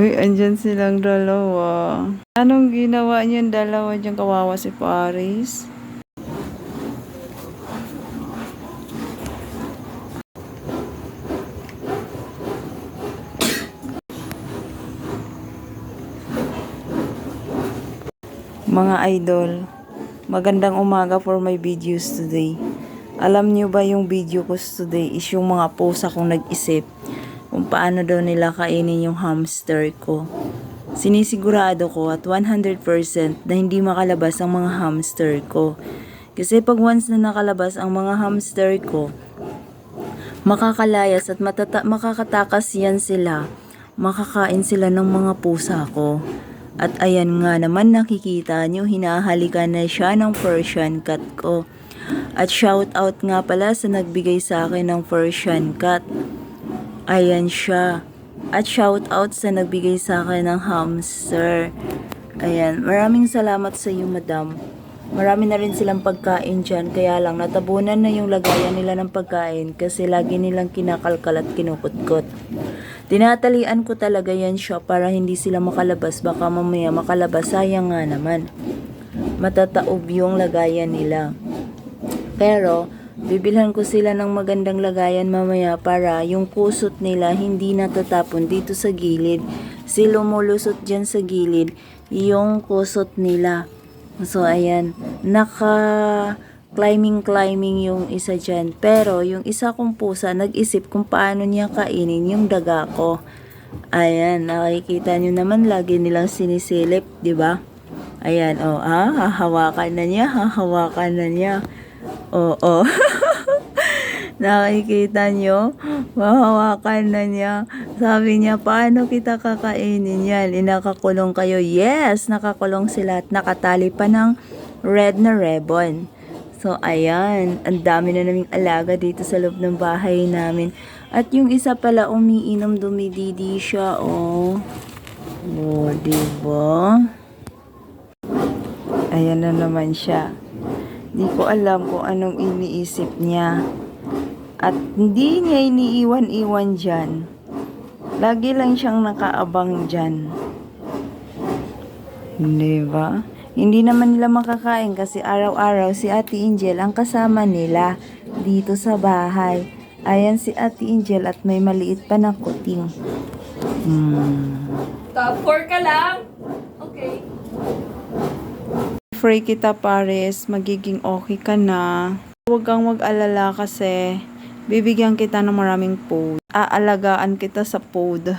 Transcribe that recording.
Uy, andyan silang dalawa. Anong ginawa niyan dalawa dyan kawawa si Paris? Mga idol, magandang umaga for my videos today. Alam niyo ba yung video ko today is yung mga post akong nag-isip kung paano daw nila kainin yung hamster ko. Sinisigurado ko at 100% na hindi makalabas ang mga hamster ko. Kasi pag once na nakalabas ang mga hamster ko, makakalayas at matata- makakatakas yan sila. Makakain sila ng mga pusa ko. At ayan nga naman nakikita nyo, hinahalikan na siya ng Persian cat ko. At shout out nga pala sa nagbigay sa akin ng Persian cat. Ayan siya. At shout out sa nagbigay sa akin ng hamster. Ayan, maraming salamat sa iyo, madam. Marami na rin silang pagkain dyan, kaya lang natabunan na yung lagayan nila ng pagkain kasi lagi nilang kinakalkal at kinukutkot. Tinatalian ko talaga yan siya para hindi sila makalabas, baka mamaya makalabas, sayang nga naman. Matataob yung lagayan nila. Pero, bibilhan ko sila ng magandang lagayan mamaya para yung kusot nila hindi natatapon dito sa gilid. Si lumulusot dyan sa gilid, yung kusot nila. So, ayan. Naka climbing climbing yung isa dyan. Pero, yung isa kong pusa, nag-isip kung paano niya kainin yung daga ko. Ayan, nakikita nyo naman, lagi nilang sinisilip, di ba? Ayan, oh, ah, hahawakan na niya, hahawakan na niya. Oo. Nakikita nyo? Mahawakan na niya. Sabi niya, paano kita kakainin yan? Inakakulong kayo. Yes, nakakulong sila at nakatali pa ng red na ribbon. So, ayan. Ang dami na naming alaga dito sa loob ng bahay namin. At yung isa pala, umiinom, dumididi siya, oh. Oh, diba? Ayan na naman siya. Di ko alam kung anong iniisip niya. At hindi niya iniiwan-iwan dyan. Lagi lang siyang nakaabang dyan. Di ba? Hindi naman nila makakain kasi araw-araw si Ate Angel ang kasama nila dito sa bahay. Ayan si Ate Angel at may maliit pa na kuting. Hmm. Top 4 ka lang? Okay. Pray kita pares, magiging okay ka na. Huwag kang mag-alala kasi bibigyan kita ng maraming food. Aalagaan kita sa food.